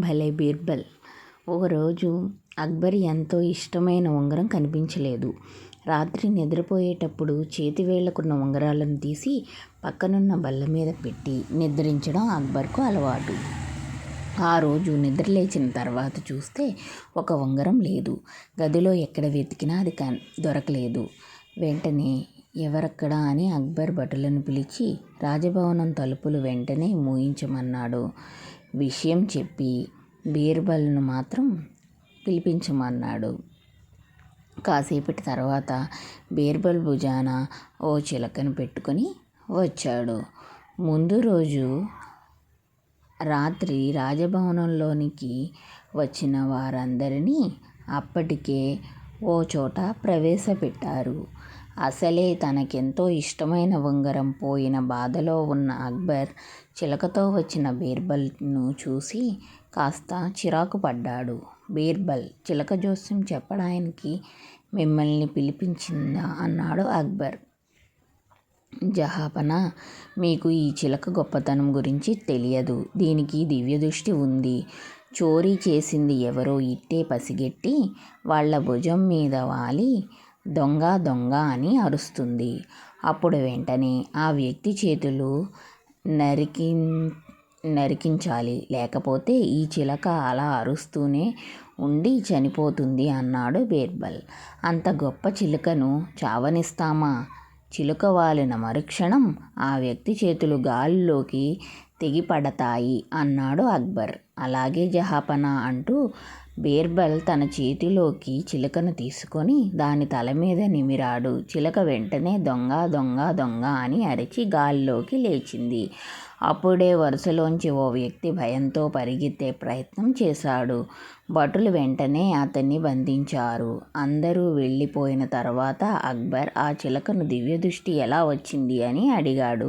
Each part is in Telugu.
భలే బీర్బల్. ఒకరోజు అక్బర్ ఎంతో ఇష్టమైన ఉంగరం కనిపించలేదు. రాత్రి నిద్రపోయేటప్పుడు చేతివేళ్ళకున్న ఉంగరాలను తీసి పక్కనున్న బల్ల మీద పెట్టి నిద్రించడం అక్బర్కు అలవాటు. ఆ రోజు నిద్రలేచిన తర్వాత చూస్తే ఒక ఉంగరం లేదు. గదిలో ఎక్కడ వెతికినా అది కన్ దొరకలేదు. వెంటనే ఎవరక్కడా అని అక్బర్ భటులను పిలిచి రాజభవనం తలుపులు వెంటనే మూయించమన్నాడు. విషయం చెప్పి బీర్బల్ను మాత్రం పిలిపించమన్నాడు. కాసేపటి తర్వాత బీర్బల్ భుజాన ఓ చిలకను పెట్టుకొని వచ్చాడు. ముందు రోజు రాత్రి రాజభవనంలోనికి వచ్చిన వారందరినీ అప్పటికే ఓ చోట ప్రవేశపెట్టారు. అసలే తనకెంతో ఇష్టమైన ఉంగరం పోయిన బాధలో ఉన్న అక్బర్ చిలకతో వచ్చిన బీర్బల్ను చూసి కాస్త చిరాకు పడ్డాడు. బీర్బల్ చిలక జోస్యం చెప్పడానికి మిమ్మల్ని పిలిపించిందా? అన్నాడు అక్బర్. జహాపనా మీకు ఈ చిలక గొప్పతనం గురించి తెలియదు. దీనికి దివ్యదృష్టి ఉంది. చోరీ చేసింది ఎవరో ఇట్టే పసిగెట్టి వాళ్ళ భుజం మీద వాలి దొంగ దొంగ అని అరుస్తుంది. అప్పుడు వెంటనే ఆ వ్యక్తి చేతులు నరికి నరికించాలి. లేకపోతే ఈ చిలక అలా అరుస్తూనే ఉండి చనిపోతుంది అన్నాడు బీర్బల్. అంత గొప్ప చిలుకను చావనిస్తామా? చిలుక వాలిన మరుక్షణం ఆ వ్యక్తి చేతులు గాలిలోకి తెగిపడతాయి అన్నాడు అక్బర్. అలాగే జహాపనా అంటూ బీర్బల్ తన చేతిలోకి చిలకను తీసుకొని దాని తల మీద నిమిరాడు. చిలక వెంటనే దొంగ దొంగ దొంగ అని అరిచి గాల్లోకి లేచింది. అప్పుడే వరుసలోంచి ఓ వ్యక్తి భయంతో పరిగెత్తే ప్రయత్నం చేశాడు. భటులు వెంటనే అతన్ని బంధించారు. అందరూ వెళ్ళిపోయిన తర్వాత అక్బర్ ఆ చిలకను దివ్యదృష్టి ఎలా వచ్చింది అని అడిగాడు.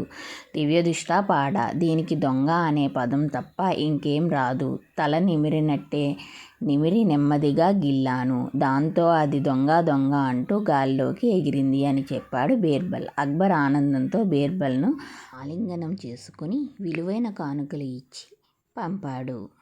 దివ్యదృష్ట పాడ దీనికి దొంగ అనే పదం తప్ప ఇంకేం రాదు. తల నిమిరినట్టే నిమిరి నెమ్మదిగా గిల్లాను. దాంతో అది దొంగ దొంగ అంటూ గాల్లోకి ఎగిరింది అని చెప్పాడు బీర్బల్. అక్బర్ ఆనందంతో బీర్బల్ను ఆలింగనం చేసుకుని విలువైన కానుకలు ఇచ్చి పంపాడు.